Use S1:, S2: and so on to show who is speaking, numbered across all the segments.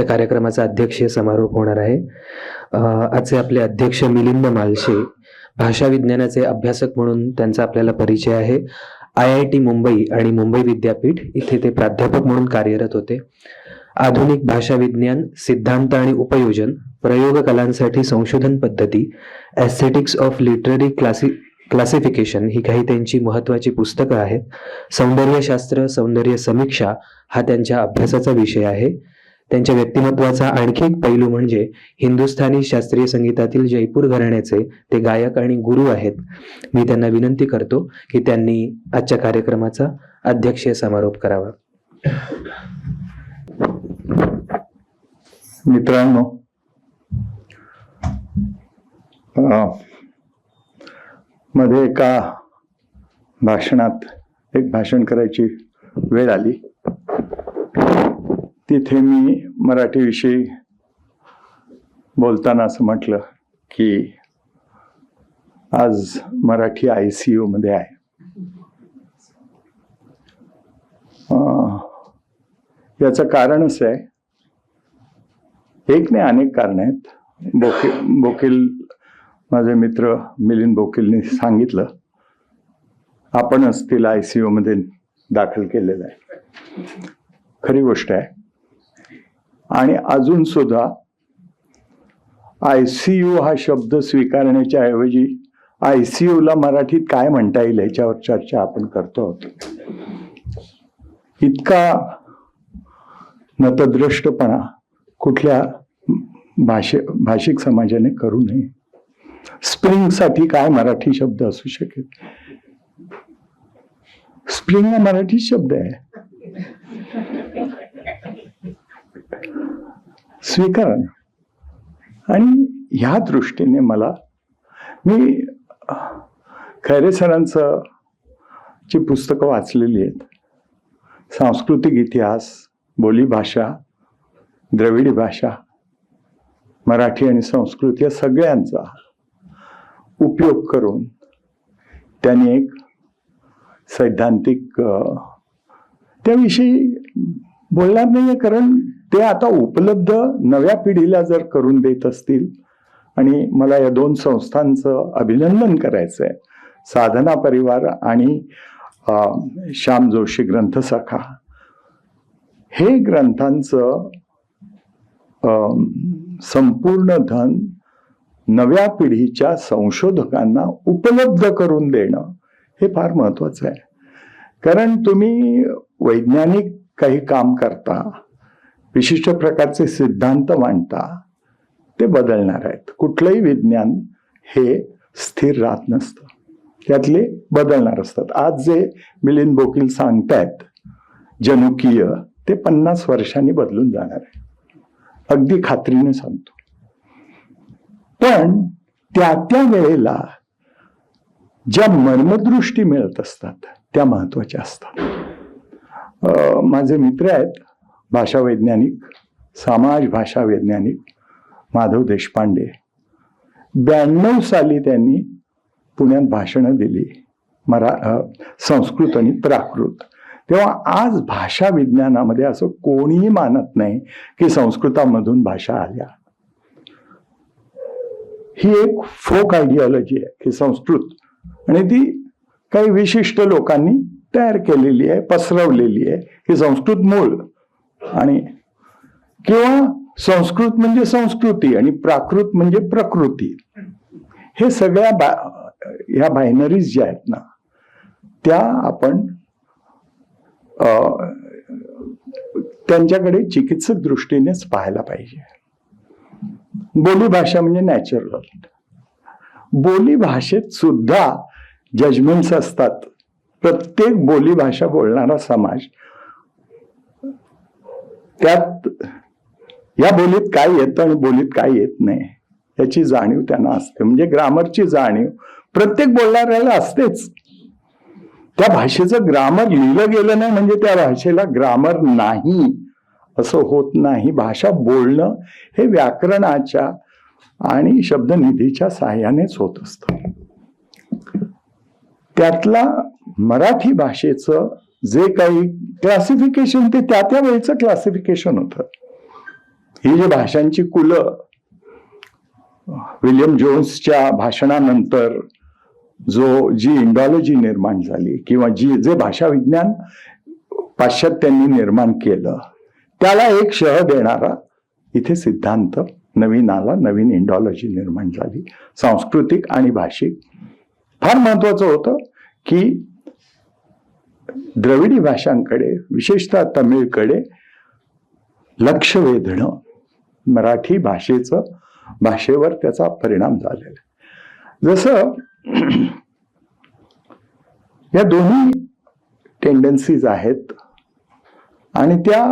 S1: आजच्या कार्यक्रमाचा अध्यक्षीय समारोप होणार आहे. आजचे आपले अध्यक्ष मिलिंद मालशे भाषा विज्ञानाचे अभ्यासक म्हणून त्यांचा आपल्याला परिचय आहे. आय आय टी मुंबई आणि मुंबई विद्यापीठ इथे ते प्राध्यापक म्हणून कार्यरत होते. आधुनिक भाषा विज्ञान सिद्धांत आणि उपयोजन प्रयोग कलांसाठी संशोधन पद्धती aesthetics of literary classic classification ही काही त्यांची महत्वाची पुस्तकं आहेत. सौंदर्यशास्त्र सौंदर्य समीक्षा हा त्यांच्या अभ्यासाचा विषय आहे. त्यांच्या व्यक्तिमत्वाचा आणखी एक पैलू म्हणजे हिंदुस्थानी शास्त्रीय संगीतातील जयपूर घराण्याचे ते गायक आणि गुरु आहेत. मी त्यांना विनंती करतो की त्यांनी आजच्या कार्यक्रमाचा अध्यक्षीय समारोप करावा.
S2: मित्रांनो मध्ये एका भाषणात एक भाषण करायची वेळ आली. तिथे मी मराठीविषयी बोलताना असं म्हटलं की आज मराठी आय सी मध्ये आहे. याचं कारण असं आहे. एक नाही अनेक कारण आहेत. बोकील बोकील माझे मित्र मिलिंद बोकीलने सांगितलं. आपणच तिला आय सी मध्ये दाखल केलेलं आहे. खरी गोष्ट आहे. आणि अजून सुद्धा आय सी यू हा शब्द स्वीकारण्याच्या ऐवजी आय सी ला मराठीत काय म्हणता येईल याच्यावर चर्चा आपण करतो. आहोत इतका नतद्रष्टपणा कुठल्या भाषे भाषिक समाजाने करू नये. स्प्रिंगसाठी काय मराठी शब्द असू शकेल? स्प्रिंग हा मराठी शब्द आहे. स्वीकारणं. आणि ह्या दृष्टीने मला मी खैरे सरांचं ची पुस्तकं वाचलेली आहेत सांस्कृतिक इतिहास बोलीभाषा द्रविडी भाषा मराठी आणि संस्कृत या सगळ्यांचा उपयोग करून त्यांनी एक सैद्धांतिक त्याविषयी बोलणार नाही आहे कारण ते आता उपलब्ध नव्या पिढीला जर करून देत असतील आणि मला या दोन संस्थांचं अभिनंदन करायचं आहे साधना परिवार आणि श्याम जोशी ग्रंथसखा हे ग्रंथांचं संपूर्ण धन नव्या पिढीच्या संशोधकांना उपलब्ध करून देणं हे फार महत्वाचं आहे. कारण तुम्ही वैज्ञानिक काही काम करता विशिष्ट प्रकारचे सिद्धांत मांडता ते बदलणार आहेत. कुठलंही विज्ञान हे स्थिर राहत नसतं. त्यातले बदलणार असतात. आज जे मिलिंद बोकील सांगतायत जनुकीय ते पन्नास वर्षांनी बदलून जाणार आहे. अगदी खात्रीने सांगतो. पण त्या त्या वेळेला ज्या मर्मदृष्टी मिळत असतात त्या महत्त्वाच्या असतात. माझे मित्र आहेत भाषा वैज्ञानिक समाज भाषा वैज्ञानिक माधव देशपांडे. ब्याण्णव साली त्यांनी पुण्यात भाषणं दिली. मरा संस्कृत आणि प्राकृत. तेव्हा आज भाषा विज्ञानामध्ये असं कोणीही मानत नाही की संस्कृतामधून भाषा आल्या. ही एक फोक आयडियॉलॉजी आहे की संस्कृत आणि ती काही विशिष्ट लोकांनी तयार केलेली आहे पसरवलेली आहे की संस्कृत मूळ. आणि किंवा संस्कृत म्हणजे संस्कृती आणि प्राकृत म्हणजे प्रकृती. हे सगळ्या बा ह्या बायनरीज ज्या आहेत ना त्या आपण त्यांच्याकडे चिकित्सक दृष्टीनेच पाहायला पाहिजे. बोली भाषा म्हणजे नॅचरल बोली भाषेत सुद्धा जजमेंट्स असतात. प्रत्येक बोली भाषा बोलणारा समाज त्यात या बोलीत काय येतं आणि बोलीत काय येत नाही याची जाणीव त्यांना असते. म्हणजे ग्रामरची जाणीव प्रत्येक बोलणाऱ्याला असतेच. त्या भाषेचं ग्रामर लिहिलं गेलं नाही म्हणजे त्या भाषेला ग्रामर नाही असं होत नाही. भाषा बोलणं हे व्याकरणाच्या आणि शब्दनिधीच्या सहाय्यानेच होत असतं. त्यातला मराठी भाषेचं जे काही क्लासिफिकेशन ते त्या त्या वेळेचं क्लासिफिकेशन होतं. ही जी भाषांची कुलं विल्यम जोन्सच्या भाषणानंतर जो जी इंडॉलॉजी निर्माण झाली किंवा जी जे भाषा विज्ञान पाश्चात्यांनी निर्माण केलं त्याला एक शह देणारा इथे सिद्धांत नवीन आला नवीन इंडॉलॉजी निर्माण झाली. सांस्कृतिक आणि भाषिक. फार महत्वाचं होतं की द्रविडी भाषांकडे विशेषतः तमिळकडे लक्ष वेधणं मराठी भाषेचं भाषेवर त्याचा परिणाम झालेला जसं या दोन्ही टेंडन्सीज आहेत आणि त्या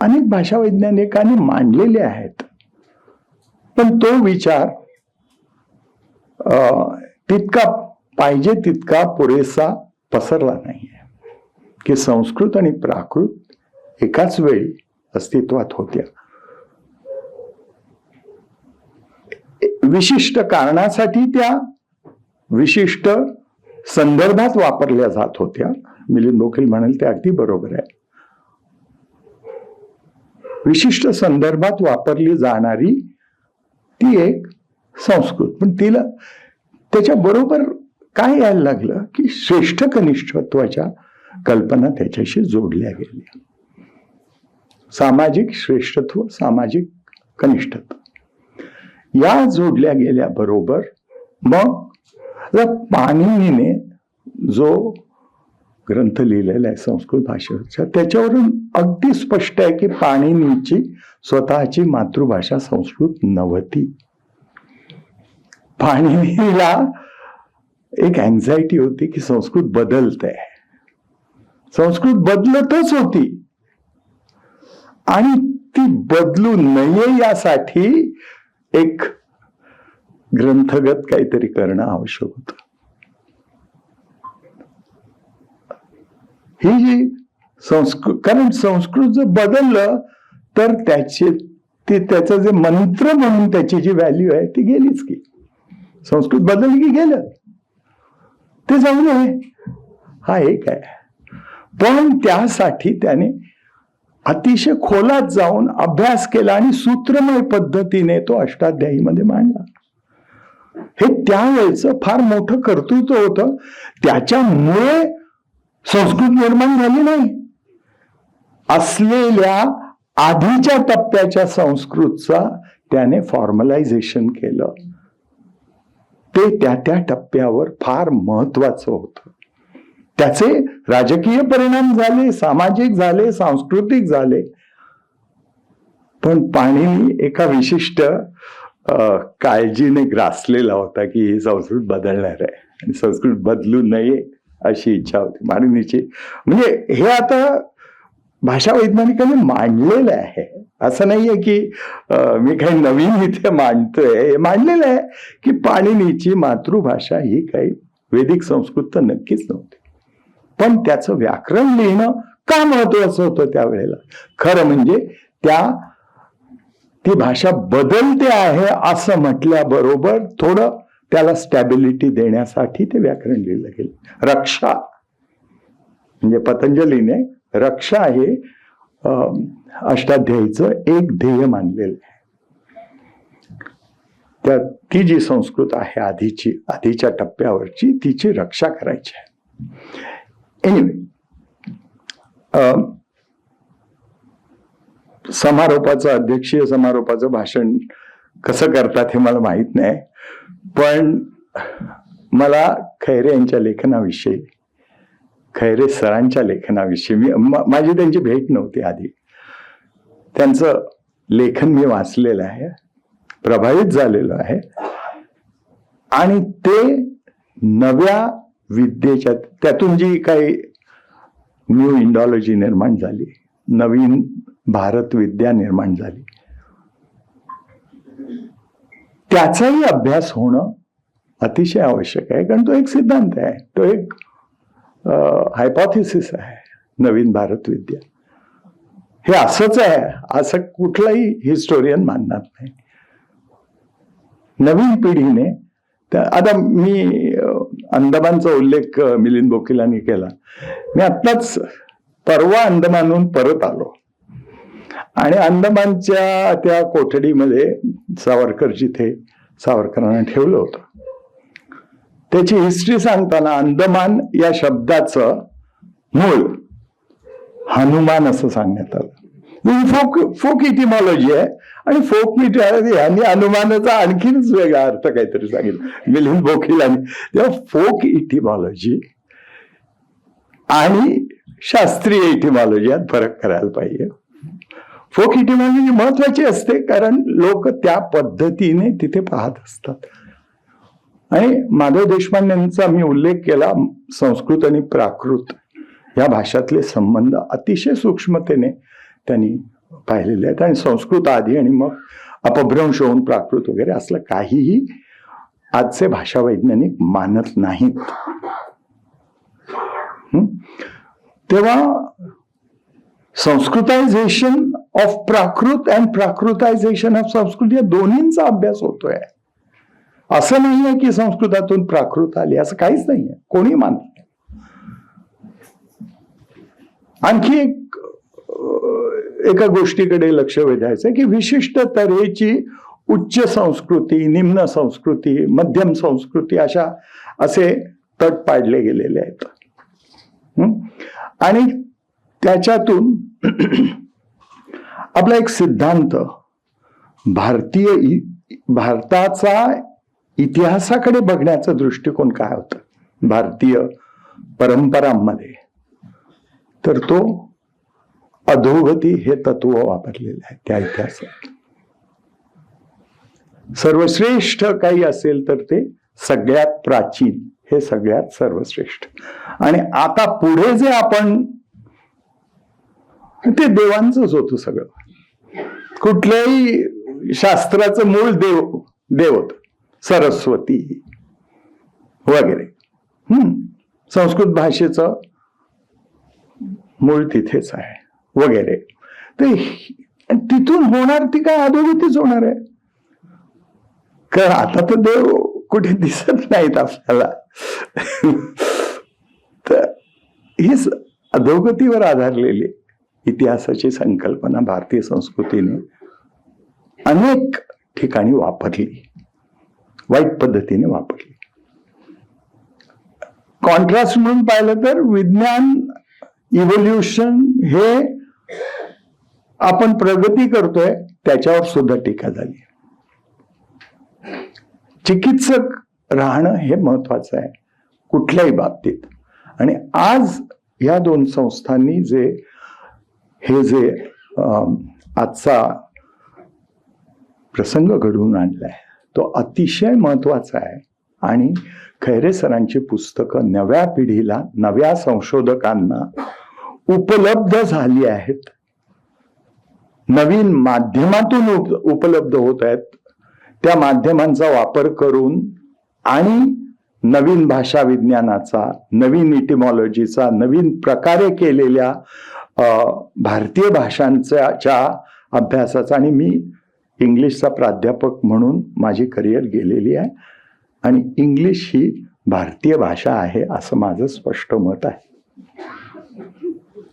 S2: अनेक भाषा वैज्ञानिकांनी मांडलेल्या आहेत. पण तो विचार अं, तितका पाहिजे तितका पुरेसा पसरला नाही. की संस्कृत आणि प्राकृत एकाच वेळी अस्तित्वात होत्या. विशिष्ट कारणासाठी त्या विशिष्ट संदर्भात वापरल्या जात होत्या. मिलिंद बोखील म्हणाल ते अगदी बरोबर आहे. विशिष्ट संदर्भात वापरली जाणारी ती एक संस्कृत. पण तिला त्याच्या बरोबर काय यायला लागलं? की श्रेष्ठ कनिष्ठत्वाच्या कल्पना त्याच्याशी जोडल्या गेल्या सामाजिक श्रेष्ठत्व सामाजिक कनिष्ठत्व. या जोडल्या गेल्या बरोबर मग पाणिनीने जो ग्रंथ लिहिलेला आहे संस्कृत भाषेचा त्याच्यावरून अगदी स्पष्ट आहे की पाणिनीची स्वतःची मातृभाषा संस्कृत नव्हती. पाणिनीला एक अँझायटी होती की संस्कृत बदलत आहे संस्कृत बदलतच होती. आणि ती बदलू नये यासाठी एक ग्रंथगत काहीतरी करणं आवश्यक होतं. ही जी संस्कृत कारण संस्कृत जर बदललं तर त्याचे ते त्याचं जे मंत्र म्हणून त्याची जी व्हॅल्यू आहे ती गेलीच की. संस्कृत बदलली की गेलं. ते चांगलं आहे हा एक आहे. पण त्यासाठी त्याने अतिशय खोलात जाऊन अभ्यास केला आणि सूत्रमय पद्धतीने तो अष्टाध्यायीमध्ये मांडला. हे त्यावेळेचं फार मोठं कर्तृत्व होतं. त्याच्यामुळे संस्कृत निर्माण झाली नाही. असलेल्या आधीच्या टप्प्याच्या संस्कृतचा त्याने फॉर्मलायझेशन केलं. ते त्या त्या टप्प्यावर फार महत्वाचं होतं. त्याचे राजकीय परिणाम झाले सामाजिक झाले सांस्कृतिक झाले. पण पाणिनी एका विशिष्ट काळजीने ग्रासलेला होता की ही संस्कृत बदलणार आहे. आणि संस्कृत बदलू नये अशी इच्छा होती पाणिनीची म्हणजे हे आता भाषा वैज्ञानिकांनी मांडलेलं आहे. असं नाहीये की मी काही नवीन इथे मांडतोय. हे मांडलेलं आहे की पाणिनीची मातृभाषा ही काही वेदिक संस्कृत तर नक्कीच नव्हती. पण त्याचं व्याकरण लिहिणं का महत्वाचं होतं त्यावेळेला? खरं म्हणजे त्या ती भाषा बदलते आहे असं म्हटल्याबरोबर थोडं त्याला स्टॅबिलिटी देण्यासाठी ते व्याकरण लिहिलं गेलं. रक्षा म्हणजे पतंजलीने रक्षा हे अं, अष्टाध्यायीचं एक ध्येय मानलेलं आहे. त्या ती जी संस्कृत आहे आधीची आधीच्या टप्प्यावरची तिची रक्षा करायची आहे. एनिवे um, समारोपाचं अध्यक्षीय समारोपाचं भाषण कसं करतात हे मला माहीत नाही. पण मला खैरे यांच्या लेखनाविषयी खैरे सरांच्या लेखनाविषयी मी माझी त्यांची भेट नव्हती आधी. त्यांचं लेखन मी वाचलेलं आहे प्रभावित झालेलो आहे. आणि ते नव्या विद्येच्या त्यातून जी काही न्यू इंडॉलॉजी निर्माण झाली नवीन भारत विद्या निर्माण झाली. त्याचाही अभ्यास होणं अतिशय आवश्यक आहे कारण तो एक सिद्धांत आहे. तो एक हायपॉथिसिस आहे नवीन भारत विद्या. हे असंच आहे असं कुठलाही हिस्टोरियन मानणार नाही. नवीन पिढीने आता मी अंदमानचा उल्लेख मिलिंद बोकिलांनी केला. मी आत्ताच परवा अंदमानहून परत आलो. आणि अंदमानच्या त्या कोठडीमध्ये सावरकर जिथे सावरकरांना ठेवलं होतं. त्याची हिस्ट्री सांगताना अंदमान या शब्दाचं मूळ हनुमान असं सांगण्यात आलं. म्हणजे फोक फोक इटिमॉलॉजी आहे. आणि फोक मिटॉलॉजी यांनी अनुमानाचा आणखीनच वेगळा अर्थ काहीतरी सांगितलं. मिलिंद बोखिलांनी तेव्हा फोक इटिमॉलॉजी आणि शास्त्रीय इटिमॉलॉजी यात फरक करायला पाहिजे. फोक इटिमॉलॉजी महत्वाची असते कारण लोक त्या पद्धतीने तिथे पाहत असतात. आणि माधव देशपांडेंचा मी उल्लेख केला संस्कृत आणि प्राकृत या भाषातले संबंध अतिशय सूक्ष्मतेने त्यांनी पाहिलेले आहेत. आणि संस्कृत आधी आणि मग अपभ्रंश होऊन प्राकृत वगैरे असलं काहीही आजचे भाषा वैज्ञानिक मानत नाहीत. तेव्हा Sanskritization of Prakrit and Prakritization of Sanskrit या दोन्हींचा अभ्यास होतोय. असं नाहीये की संस्कृतातून प्राकृत आली असं काहीच नाहीये. कोणी मानत नाही. आणखी एक एका गोष्टीकडे लक्ष वेधायचं की विशिष्ट तऱ्हेची उच्च संस्कृती निम्न संस्कृती मध्यम संस्कृती अशा असे तट पाडले गेलेले आहेत. आणि त्याच्यातून आपला एक सिद्धांत भारतीय भारताचा इतिहासाकडे बघण्याचा दृष्टिकोन काय होतं? भारतीय परंपरांमध्ये. तर तो अधोगती हे तत्व वापरलेलं आहे त्या इतिहासात. सर्वश्रेष्ठ काही असेल तर ते सगळ्यात प्राचीन हे सगळ्यात सर्वश्रेष्ठ. आणि आता पुढे जे आपण ते देवांचंच होतं सगळं. कुठल्याही शास्त्राचं मूळ देव देव होत. सरस्वती वगैरे. हम्म. संस्कृत भाषेचं मूळ तिथेच आहे. वगैरे. ते तिथून होणार ती काय अधोगतीच होणार आहे. कारण आता तर देव कुठे दिसत नाहीत आपल्याला. तर ही अधोगतीवर आधारलेली इतिहासाची संकल्पना भारतीय संस्कृतीने अनेक ठिकाणी वापरली. वाईट पद्धतीने वापरली. कॉन्ट्रास्ट म्हणून पाहिलं तर विज्ञान इव्होल्युशन हे आपण प्रगती करतोय त्याच्यावर सुद्धा टीका झाली. चिकित्सक राहणं हे महत्वाचं आहे कुठल्याही बाबतीत. आणि आज या दोन संस्थांनी जे हे जे आजचा प्रसंग घडवून आणलाय तो अतिशय महत्त्वाचा आहे. आणि खैरे सरांची पुस्तकं नव्या पिढीला नव्या संशोधकांना उपलब्ध झाली आहेत. नवीन माध्यमातून उप- उपलब्ध होत आहेत. त्या माध्यमांचा वापर करून आणि नवीन भाषा विज्ञानाचा नवीन इटिमॉलॉजीचा नवीन प्रकारे केलेल्या भारतीय भाषांच्याच्या अभ्यासाचा आणि मी इंग्लिशचा प्राध्यापक म्हणून माझी करिअर गेलेली आहे. आणि इंग्लिश ही भारतीय भाषा आहे असं माझं स्पष्ट मत आहे.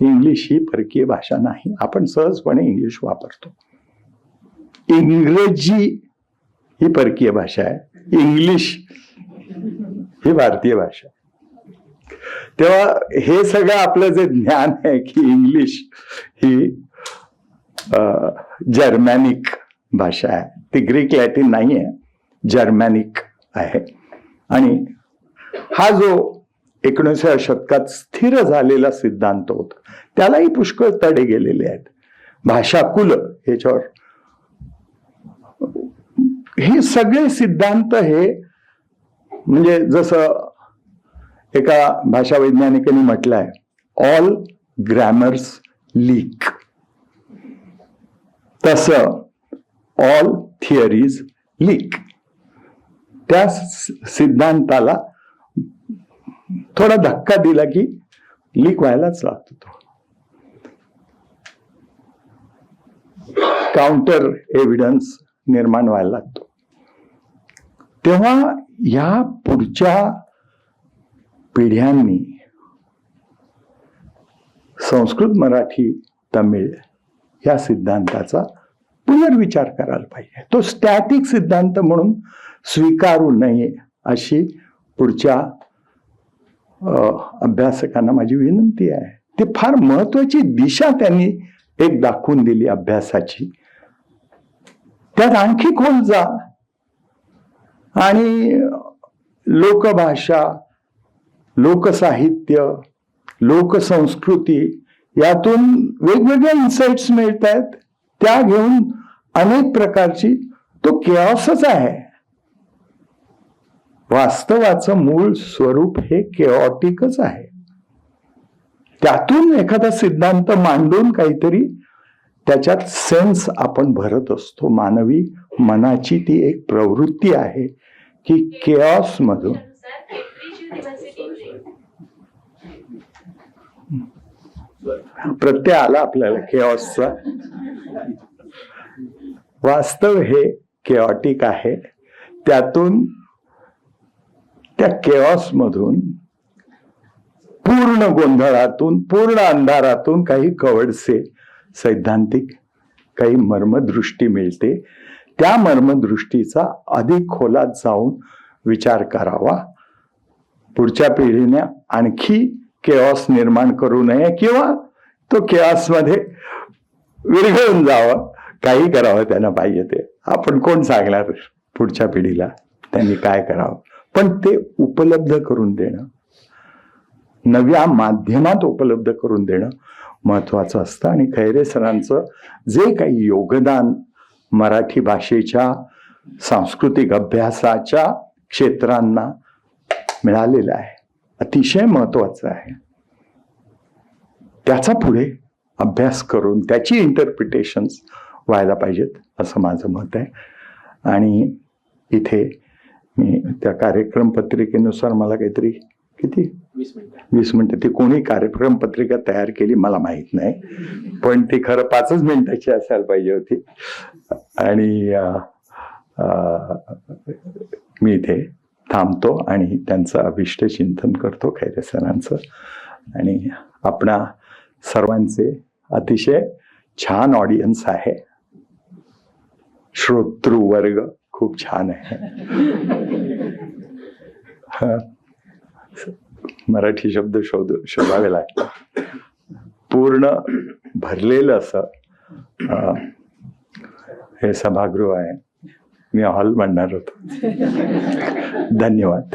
S2: इंग्लिश ही परकीय भाषा नाही. आपण सहजपणे इंग्लिश वापरतो. इंग्रजी ही परकीय भाषा आहे. इंग्लिश ही भारतीय भाषा तेव्हा हे सगळं आपलं जे ज्ञान आहे की इंग्लिश ही जर्मॅनिक भाषा आहे. ती ग्रीक लॅटिन नाही आहे जर्मॅनिक आहे. आणि हा जो एकोणीसव्या शतकात स्थिर झालेला सिद्धांत होता. त्यालाही पुष्कळ तडे गेलेले आहेत. भाषा कुल ह्याच्यावर. हे सगळे सिद्धांत हे म्हणजे जसं एका भाषा वैज्ञानिकांनी म्हटलंय ऑल ग्रॅमर्स लीक तस ऑल थिअरीज लीक त्या सिद्धांताला थोडा धक्का दिला की लीक व्हायलाच लागतो तो. काउंटर एव्हिडन्स निर्माण व्हायला लागतो. तेव्हा या पुढच्या पिढ्यांनी संस्कृत मराठी तमिळ या सिद्धांताचा पुनर्विचार करायला पाहिजे. तो स्टॅटिक सिद्धांत म्हणून स्वीकारू नये अशी पुढच्या अभ्यासकांना माझी विनंती आहे. ती फार महत्वाची दिशा त्यांनी एक दाखवून दिली अभ्यासाची. त्यात आणखी खोल जा. आणि लोकभाषा लोकसाहित्य लोकसंस्कृती यातून वेगवेगळ्या इन्साइट्स मिळत आहेत त्या घेऊन अनेक प्रकारची तो केऑसच आहे. वास्तवाचं मूळ स्वरूप हे केऑटिकच आहे. त्यातून एखादा सिद्धांत मांडून काहीतरी त्याच्यात सेन्स आपण भरत असतो. मानवी मनाची ती एक प्रवृत्ती आहे की केऑस मधून प्रत्यय आला आपल्याला केऑसचा वास्तव हे केऑटिक आहे. त्यातून त्या केऑस मधून पूर्ण गोंधळातून पूर्ण अंधारातून काही कवडसे सैद्धांतिक काही मर्मदृष्टी मिळते. त्या मर्मदृष्टीचा अधिक खोलात जाऊन विचार करावा. पुढच्या पिढीने आणखी केऑस निर्माण करू नये किंवा तो केऑसमध्ये विरघळून जावं काही करावं त्यांना पाहिजे ते. आपण कोण सांगणार पुढच्या पिढीला? त्यांनी काय करावं? पण ते उपलब्ध करून देणं. नव्या माध्यमात उपलब्ध करून देणं महत्वाचं असतं. आणि खैरे सरांचं जे काही योगदान मराठी भाषेच्या सांस्कृतिक अभ्यासाच्या क्षेत्रांना मिळालेलं आहे अतिशय महत्वाचं आहे. त्याचा पुढे अभ्यास करून त्याची इंटरप्रिटेशन्स व्हायला पाहिजेत असं माझं मत आहे. आणि इथे मी त्या कार्यक्रम पत्रिकेनुसार मला काहीतरी किती?
S3: वीस मिनिटं.
S2: ती कोणी कार्यक्रम पत्रिका तयार केली मला माहीत नाही. पण ती खरं पाचच मिनिटाची असायला पाहिजे होती. आणि मी इथे थांबतो आणि त्यांचं अभिष्ट चिंतन करतो खैरे सरांचं. आणि आपणा सर्वांचे अतिशय छान ऑडियन्स आहे. श्रोतृ वर्ग खूप छान आहे. मराठी शब्द शोध शोधावे लागतात. पूर्ण भरलेलं असं हे सभागृह आहे. मी हॉल म्हणणार होतो. धन्यवाद.